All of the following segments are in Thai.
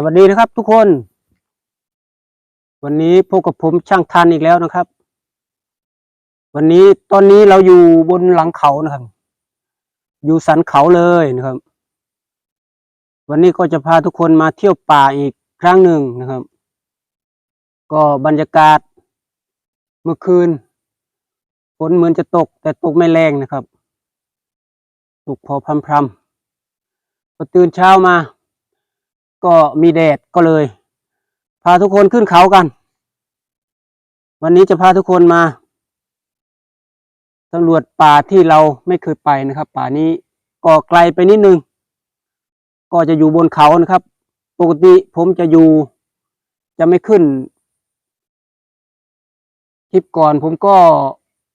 สวัสดีนะครับทุกคน วันนี้พบกับผมช่างทันอีกแล้วนะครับ วันนี้ตอนนี้เราอยู่บนหลังเขานะครับ อยู่สันเขาเลยนะครับ วันนี้ก็จะพาทุกคนมาเที่ยวป่าอีกครั้งหนึ่งนะครับ ก็บรรยากาศ เมื่อคืนฝนเหมือนจะตก แต่ตกไม่แรงนะครับ ตกพอพรำพรำๆพอตื่นเช้ามา ก็มีแดดก็เลย พาทุกคนขึ้นเขากัน วันนี้จะพาทุกคนมาสำรวจป่าที่เราไม่เคยไปนะครับ ป่านี้ก็ไกลไปนิดนึง ก็จะอยู่บนเขานะครับ ปกติผมจะอยู่ จะไม่ขึ้นคลิปก่อนผมก็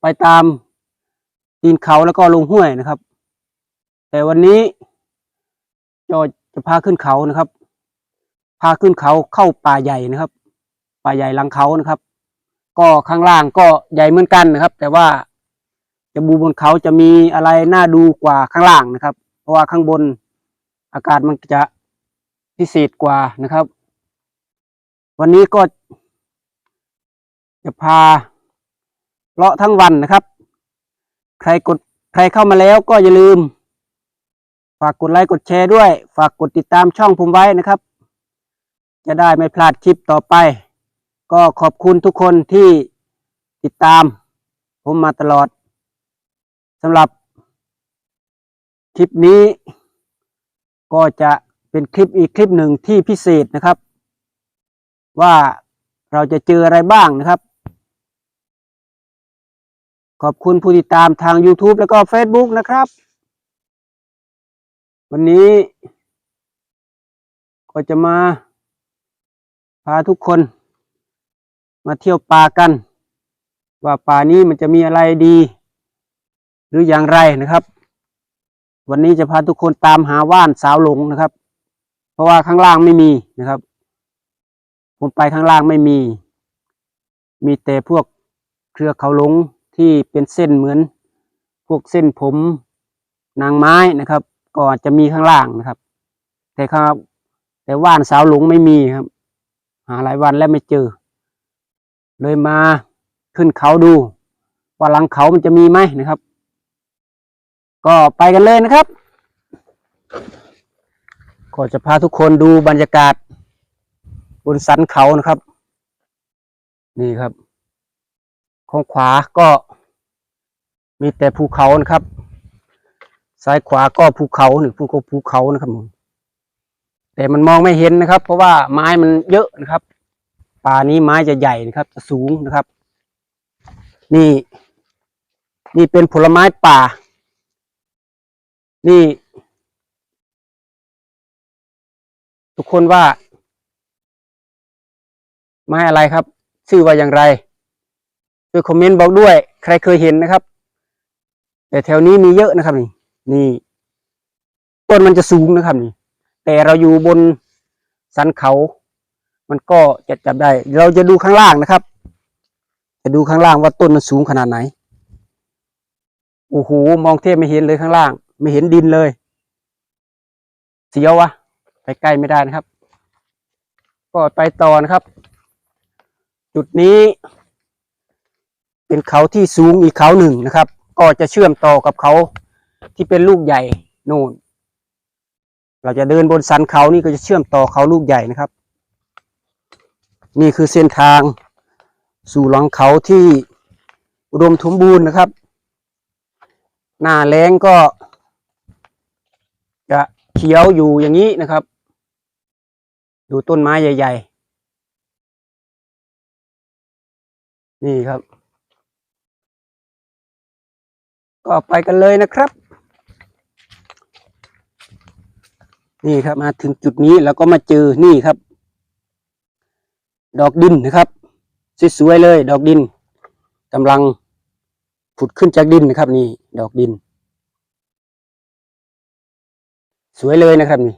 ไปตามตีนเขาแล้วก็ลงห้วยนะครับ แต่วันนี้จะจะพาขึ้นเขานะครับ พาขึ้นเขาเข้าป่าใหญ่นะครับ ป่าใหญ่ลังเขานะครับ ก็ข้างล่างก็ใหญ่เหมือนกันนะครับ แต่ว่าจะบูบนเขาจะมีอะไรน่าดูกว่าข้างล่างนะครับ เพราะว่าข้างบนอากาศมันจะพิเศษกว่านะครับ วันนี้ก็จะพาเลาะทั้งวันนะครับ ใครกดใครเข้ามาแล้วก็อย่าลืม ฝากกดไลค์กดแชร์ด้วย ฝากกดติดตามช่องผมไว้นะครับ จะได้ไม่พลาดคลิปต่อไป ก็ขอบคุณทุกคนที่ติดตาม ผมมาตลอดสำหรับคลิปนี้ ก็จะเป็นคลิปอีกคลิปหนึ่งที่พิเศษนะครับ ว่าเราจะเจออะไรบ้างนะครับ ขอบคุณผู้ติดตามทาง YouTube แล้วก็ Facebook นะครับ วันนี้ก็จะมา พาทุกคนมาเที่ยวป่ากัน ว่าป่านี้มันจะมีอะไรดี หรืออย่างไรนะครับ วันนี้จะพาทุกคนตามหาว่านสาวหลงนะครับ เพราะว่าข้างล่างไม่มีนะครับผมไปข้างล่างไม่มี มีแต่พวกเครือเขาหลงที่เป็นเส้นเหมือน พวกเส้นผมนางไม้นะครับ ก็จะมีข้างล่างนะครับ แต่ครับ แต่ว่านสาวหลงไม่มีครับาหลายวันแล้วไม่เจอ เลยมาขึ้นเขาดู ว่าหลังเขามันจะมีไหมนะครับ ก็ไปกันเลยนะครับ ก็จะพาทุกคนดูบรรยากาศ บนสันเขานะครับ นี่ครับของขวาก็มีแต่ภูเขานะครับ ซ้ายขวาก็ภูเขาหนึ่งภูเขาภูเขานะครับผม แต่มันมองไม่เห็นนะครับ เพราะว่าไม้มันเยอะนะครับ ป่านี้ไม้จะใหญ่นะครับ จะสูงนะครับ นี่ นี่เป็นผลไม้ป่า นี่ ทุกคนว่า ไม้อะไรครับ ชื่อว่าอย่างไรช่วยคอมเมนต์บอกด้วย ใครเคยเห็นนะครับ แต่แถวนี้มีเยอะนะครับ นี่ นี่ ต้นมันจะสูงนะครับนี่ แต่เราอยู่บนสันเขา มันก็จะจับได้ เราจะดูข้างล่างนะครับ จะดูข้างล่างว่าต้นมันสูงขนาดไหนโอ้โหมองเทียบไม่เห็นเลยข้างล่าง ไม่เห็นดินเลย เสียววะไปใกล้ไม่ได้นะครับ ก็ไปต่อนะครับ จุดนี้ เป็นเขาที่สูงอีกเขาหนึ่งนะครับ ก็จะเชื่อมต่อกับเขาที่เป็นลูกใหญ่นู่น เราจะเดินบนสันเขานี่ก็จะเชื่อมต่อเขาลูกใหญ่นะครับ นี่คือเส้นทางสู่หลังเขาที่อุดมสมบูรณ์นะครับ หน้าแล้งก็ จะเขียวอยู่อย่างนี้นะครับ ดูต้นไม้ใหญ่ ๆ นี่ครับ ก็ไปกันเลยนะครับ นี่ครับมาถึงจุดนี้แล้วก็มาเจอนี่ครับ ดอกดินนะครับสวยๆเลย ดอกดินกำลังผุดขึ้นจากดินนะครับ นี่ ดอกดิน สวยเลยนะครับนี่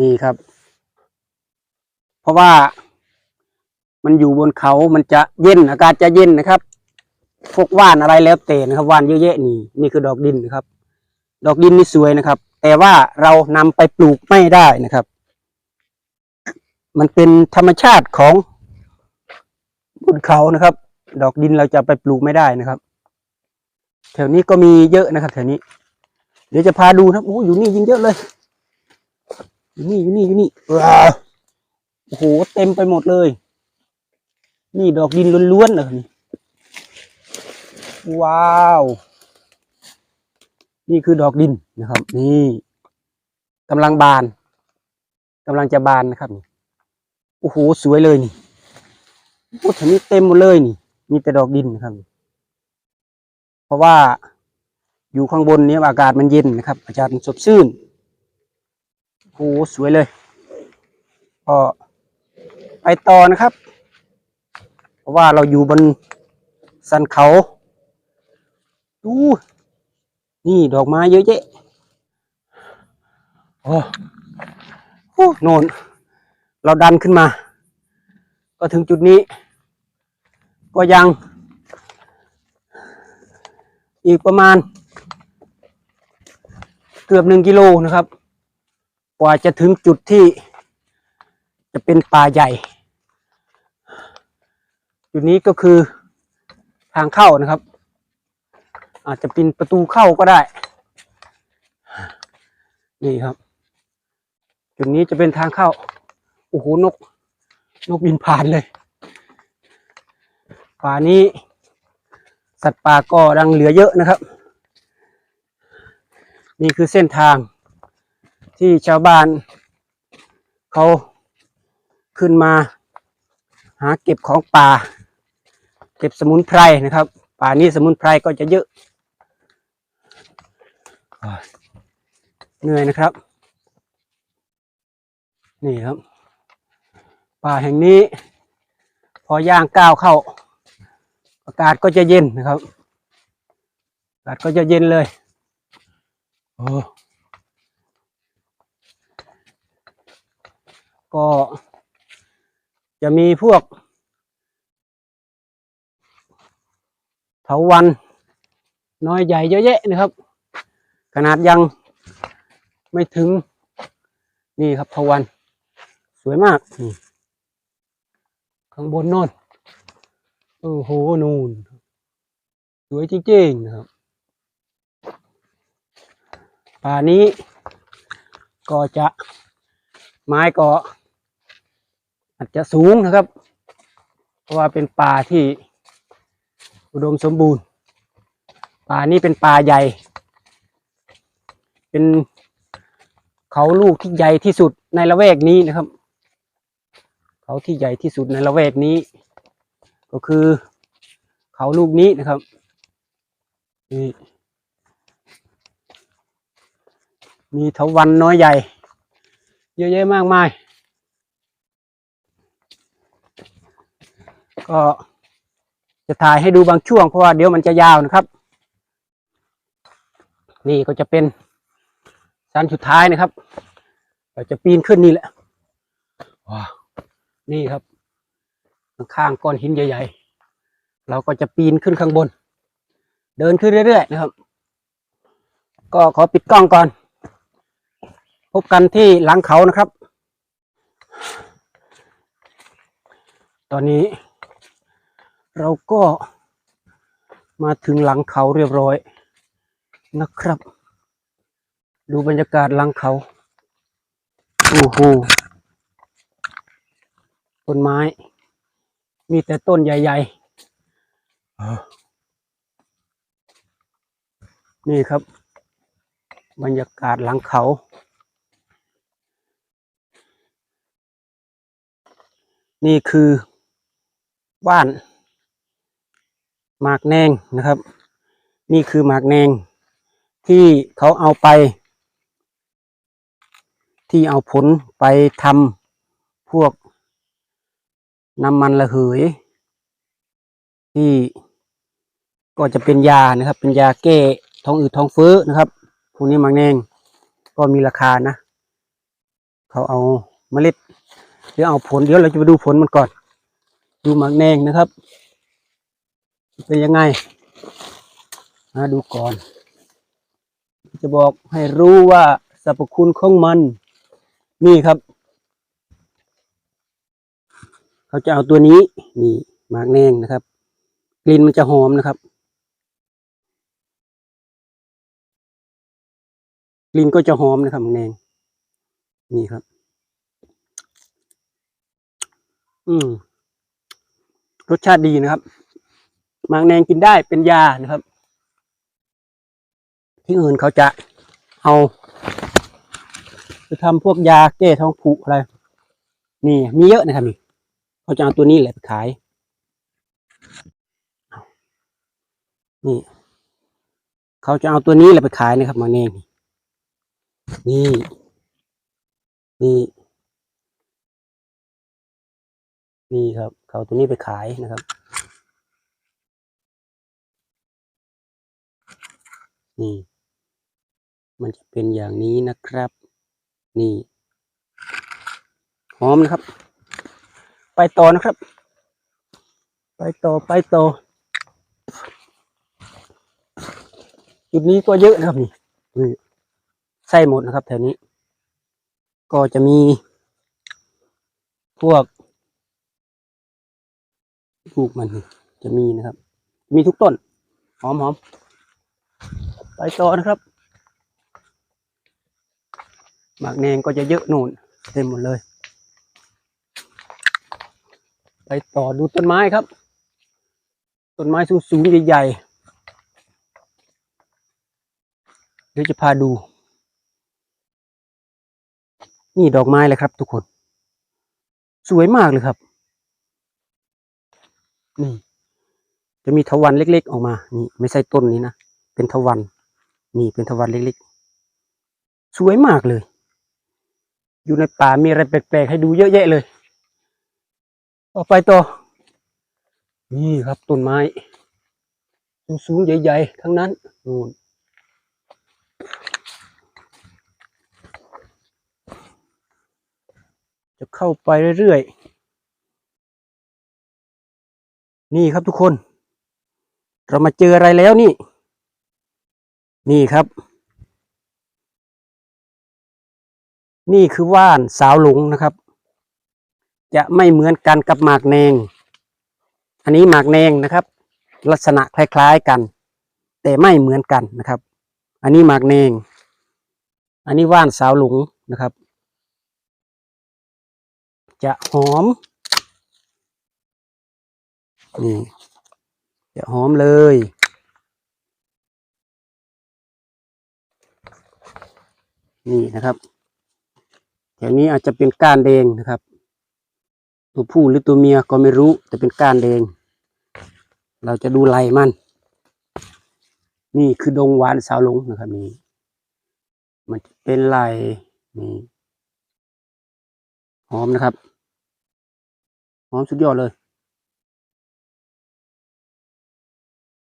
นี่ครับ เพราะว่ามันอยู่บนเขา มันจะเย็น อากาศจะเย็นนะครับ พวกว่านอะไรแล้วแต่นะครับ ว่านเยอะแยะนี่ นี่คือดอกดินนะครับ ดอกดินนี่สวยนะครับ แต่ว่าเรานำไปปลูกไม่ได้นะครับ มันเป็นธรรมชาติของบนเขานะครับ ดอกดินเราจะไปปลูกไม่ได้นะครับ แถวนี้ก็มีเยอะนะครับ แถวนี้ เดี๋ยวจะพาดูนะครับโอ้อยู่นี่ยิงเยอะเลย อยู่นี่อยู่นี่อยู่นี่ว้าวโอ้โหเต็มไปหมดเลย นี่ดอกดินล้วนๆเลยนี่ว้าว นี่คือดอกดินนะครับ นี่กำลังบานกำลังจะบานนะครับโอ้โหสวยเลยนี่โอ้แถวนี้เต็มหมดเลยนี่ มีแต่ดอกดินนะครับ เพราะว่าอยู่ข้างบนนี้อากาศมันเย็นนะครับ อากาศมันสดชื่นโอ้โหสวยเลยก็ไปต่อนะครับ เพราะว่าเราอยู่บนสันเขาดู นี่ดอกไม้เยอะแยะโอ้โหโน่นเราดันขึ้นมา ก็ถึงจุดนี้ ก็ยัง อีกประมาณ เกือบหนึ่งกิโลนะครับ กว่าจะถึงจุดที่ จะเป็นป่าใหญ่ จุดนี้ก็คือทางเข้านะครับ อาจจะเป็นประตูเข้าก็ได้ นี่ครับ จุดนี้จะเป็นทางเข้า โอ้โห นก นกบินผ่านเลย ป่านี้ สัตว์ป่าก็ดังเหลือเยอะนะครับ นี่คือเส้นทางที่ชาวบ้าน เขาขึ้นมา หาเก็บของป่า เก็บสมุนไพรนะครับ ป่านี้สมุนไพรก็จะเยอะ เหนื่อยนะครับ นี่ครับ ป่าแห่งนี้ พอย่างก้าวเข้า อากาศก็จะเย็นนะครับ อากาศก็จะเย็นเลยโอ้ก็จะมีพวกเถาวันน้อยใหญ่เยอะแยะนะครับ ขนาดยังไม่ถึง นี่ครับทวัน สวยมากนี่ข้างบนน่นโอ้โหนูนสวยจริงๆนะครับป่านี้ก็จะไม้ก็อาจจะสูงนะครับ เพราะว่าเป็นป่าที่อุดมสมบูรณ์ ป่านี้เป็นป่าใหญ่ เป็นเขาลูกที่ใหญ่ที่สุดในละแวกนี้นะครับ เขาที่ใหญ่ที่สุดในละแวกนี้ ก็คือเขาลูกนี้นะครับนี่มีเถาวันน้อยใหญ่ เยอะแยะมากมาย ก็จะถ่ายให้ดูบางช่วงเพราะว่าเดี๋ยวมันจะยาวนะครับ นี่ก็จะเป็น ชั้นสุดท้ายนะครับเราจะปีนขึ้นนี่แหละว้าวนี่ครับ ข้างๆก้อนหินใหญ่ ๆ เราก็จะปีนขึ้นข้างบน เดินขึ้นเรื่อย ๆ นะครับ ก็ขอปิดกล้องก่อน พบกันที่หลังเขานะครับ ตอนนี้เราก็มาถึงหลังเขาเรียบร้อยนะครับ ดูบรรยากาศหลังเขา โอ้โห ต้นไม้ มีแต่ต้นใหญ่ๆ นี่ครับ บรรยากาศหลังเขา นี่คือ บ้านหมากแนงนะครับ นี่คือหมากแนงที่เขาเอาไป ที่เอาผลไปทำพวกน้ำมันระเหย ที่ก็จะเป็นยานะครับ เป็นยาแก้ท้องอืดท้องเฟ้อนะครับพวกนี้มากแนงก็มีราคานะเขาเอาเมล็ดเดี๋ยวเอาผลเดี๋ยวเราจะไปดูผลมันก่อน ดูหมากแนงนะครับ เป็นยังไงมาดูก่อน จะบอกให้รู้ว่าสรรพคุณของมัน นี่ครับ เขาจะเอาตัวนี้ นี่หมากแนงนะครับ กลิ่นมันจะหอมนะครับ กลิ่นก็จะหอมนะครับหมากแนง นี่ครับ อืมรสชาติดีนะครับหมากแนงกินได้เป็นยานะครับ ที่อื่นเขาจะเอา ไปทำพวกยาแก้ท้องผูกอะไร นี่ มีเยอะนะครับนี่เขาจะเอาตัวนี้แหละไปขาย นี่ เขาจะเอาตัวนี้แหละไปขายนะครับมากแนงนี่ นี่ นี่ครับ เขาตัวนี้ไปขายนะครับ นี่ มันจะเป็นอย่างนี้นะครับ นี่หอมนะครับ ไปต่อนะครับ ไปต่อไปต่อจุดนี้ก็เยอะนะครับนี่ใส่หมดนะครับ แถวนี้ ก็จะมี พวกลูกมันจะมีนะครับ มีทุกต้น หอมหอมไปต่อนะครับ หมากแนงก็จะเยอะนู่นเต็มหมดเลย ไปต่อดูต้นไม้ครับ ต้นไม้สูงๆใหญ่ๆเดี๋ยวจะพาดู นี่ดอกไม้เลยครับ ทุกคน สวยมากเลยครับ นี่จะมีทวันเล็ก ๆ ออกมา นี่ ไม่ใช่ต้นนี้นะ เป็นทวัน นี่เป็นทวันเล็ก ๆ สวยมากเลย อยู่ในป่ามีอะไรแปลกๆให้ดูเยอะแยะเลยต่อไปต่อ นี่ครับต้นไม้ สูงๆใหญ่ๆ ทั้งนั้นนู่นจะเข้าไปเรื่อยๆ นี่ครับทุกคน เรามาเจออะไรแล้วนี่ นี่ครับ นี่คือว่านสาวหลงนะครับ จะไม่เหมือนกันกับหมากแนง อันนี้หมากแนงนะครับ ลักษณะคล้ายๆกัน แต่ไม่เหมือนกันนะครับ อันนี้หมากแนง อันนี้ว่านสาวหลงนะครับ จะหอมนี่จะหอมเลยนี่นะครับ แถวนี้อาจจะเป็นก้านแดงนะครับ ตัวผู้หรือตัวเมียก็ไม่รู้ แต่เป็นก้านแดง เราจะดูไหลมัน นี่คือดงหวานสาวหลงนะครับนี่มันเป็นไหลนี่หอมนะครับหอมสุดยอดเลย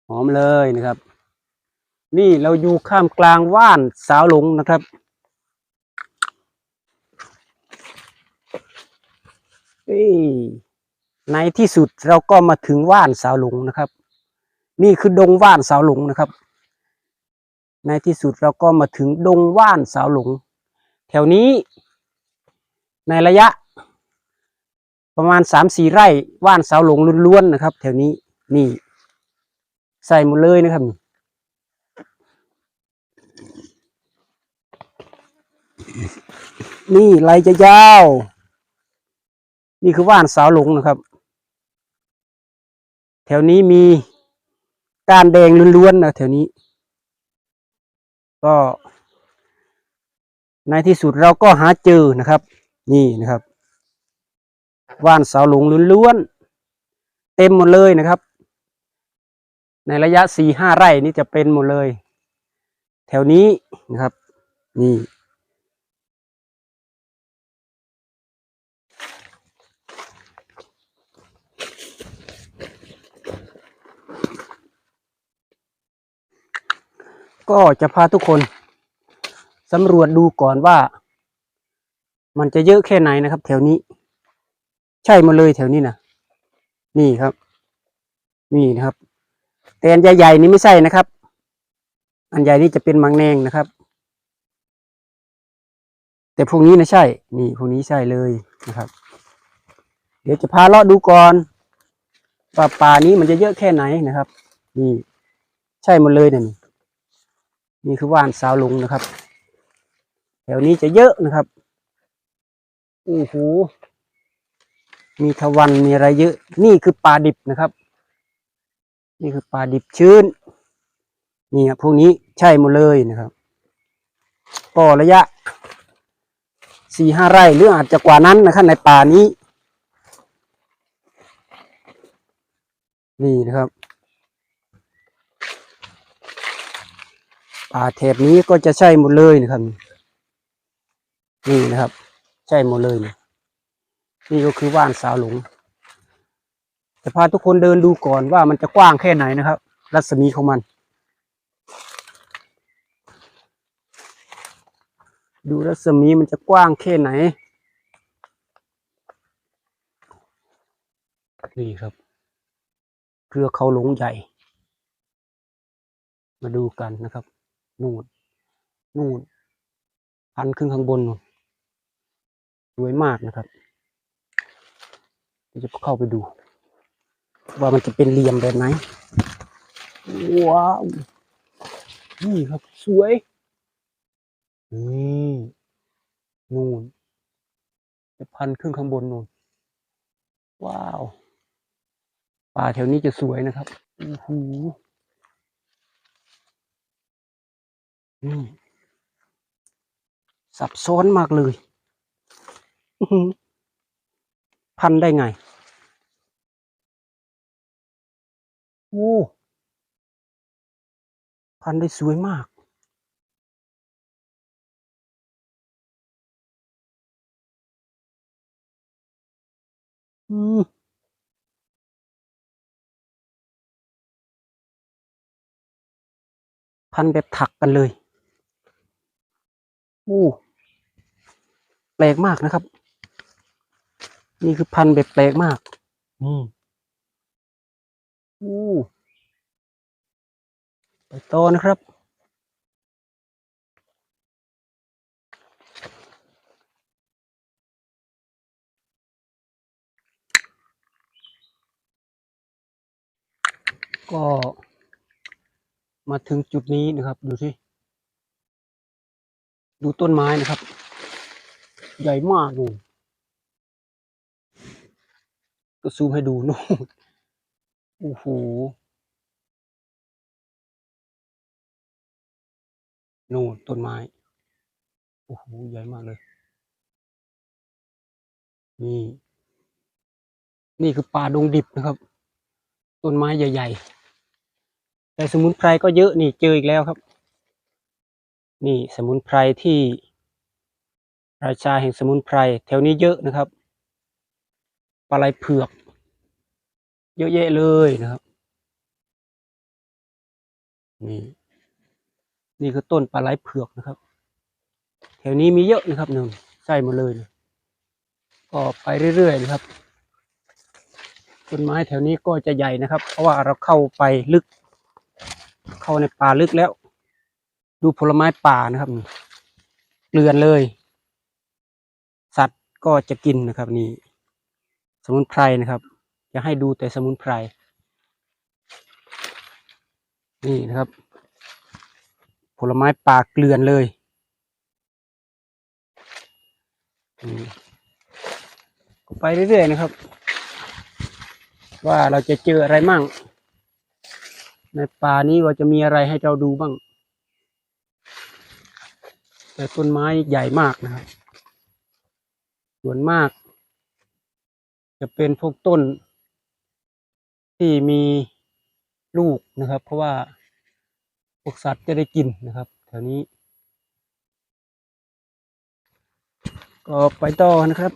หอมเลยนะครับ นี่เราอยู่ข้ามกลางว่านสาวหลงนะครับ เอ้ย ในที่สุดเราก็มาถึงว่านสาวหลงนะครับ นี่คือดงว่านสาวหลงนะครับ ในที่สุดเราก็มาถึงดงว่านสาวหลง แถวนี้ ในระยะ ประมาณสามสี่ไร่ว่านสาวหลงล้วนๆนะครับ แถวนี้นี่ใส่หมดเลยนะครับนี่ไรจะยาว นี่คือว่านสาวหลงนะครับ แถวนี้มีก้านแดงล้วนๆนะแถวนี้ ก็ ในที่สุดเราก็หาเจอนะครับ นี่นะครับ ว่านสาวหลงล้วนๆเต็มหมดเลยนะครับ ในระยะสี่ห้าไร่นี่จะเป็นหมดเลย แถวนี้นะครับ นี่ ก็จะพาทุกคนสำรวจดูก่อนว่า มันจะเยอะแค่ไหนนะครับ แถวนี้ ใช่หมดเลยแถวนี้นะนี่ครับ นี่นะครับ แต่อันใหญ่ๆนี่ไม่ใช่นะครับ อันใหญ่นี่จะเป็นมังแนงนะครับ แต่พวกนี้นะใช่ นี่พวกนี้ใช่เลยนะครับ เดี๋ยวจะพาเลาะดูก่อนว่าป่านี้มันจะเยอะแค่ไหนนะครับ นี่ ใช่หมดเลยเนี่ย นี่คือว่านสาวลุงนะครับ แถวนี้จะเยอะนะครับโอ้โหมีทวันมีอะไรเยอะ นี่คือปลาดิบนะครับ นี่คือปลาดิบชื้นนี่ครับพวกนี้ใช่หมดเลยนะครับก็ระยะสี่ห้าไร่หรืออาจจะกว่านั้นนะครับในป่านี้ นี่นะครับ ป่าแถบนี้ก็จะใช่หมดเลยนะครับ นี่นะครับ ใช่หมดเลยนี่นี่ก็คือว่านสาวหลงจะพาทุกคนเดินดูก่อนว่ามันจะกว้างแค่ไหนนะครับ รัศมีของมัน ดูรัศมีมันจะกว้างแค่ไหน นี่ครับเครือเขาหลงใหญ่ มาดูกันนะครับ นู่นนู่นพันขึ้นข้างบนนู่นสวยมากนะครับเดี๋ยวจะเข้าไปดู ว่ามันจะเป็นเหลี่ยมแบบไหน ว้าว นี่ครับ สวย นี่นู่นจะพันขึ้นข้างบนนู่น ว้าว ป่าแถวนี้จะสวยนะครับโอ้โห นี่ซับซ้อนมากเลยอื้อหือพันได้ไง โอ้ พันได้สวยมาก อืมพันแบบถักกันเลยโอ้แปลกมากนะครับ นี่คือพันแบบแปลกมาก อืมโอ้ไปต่อนะครับ ก็มาถึงจุดนี้นะครับ ดูสิ ดูต้นไม้นะครับ ใหญ่มากนู่นก็ซูมให้ดูนู่นโอ้โหนู่นต้นไม้ โอ้โห ใหญ่มากเลย นี่ นี่คือป่าดงดิบนะครับ ต้นไม้ใหญ่ ๆ แต่สมุนไพรก็เยอะนี่เจออีกแล้วครับ นี่สมุนไพรที่ราชาแห่งสมุนไพรแถวนี้เยอะนะครับปลาไหลเผือก เยอะแยะเลยนะครับ นี่ นี่คือต้นปลาไหลเผือกนะครับ แถวนี้มีเยอะนะครับหนึ่งใส่หมดเลยก็ไปเรื่อยๆนะครับต้นไม้แถวนี้ก็จะใหญ่นะครับ เพราะว่าเราเข้าไปลึก เข้าในป่าลึกแล้ว ดูผลไม้ป่านะครับเกลือนเลย สัตว์ก็จะกินนะครับ นี่ สมุนไพรนะครับ จะให้ดูแต่สมุนไพร นี่นะครับ ผลไม้ป่าเกลือนเลยก็ไปเรื่อยๆนะครับ ว่าเราจะเจออะไรมั่ง ในป่านี้ว่าจะมีอะไรให้เราดูบ้าง แต่ต้นไม้ใหญ่มากนะครับ ส่วนมาก จะเป็นพวกต้น ที่มีลูกนะครับ เพราะว่าพวกสัตว์จะได้กินนะครับแถวนี้ ก็ไปต่อนะครับ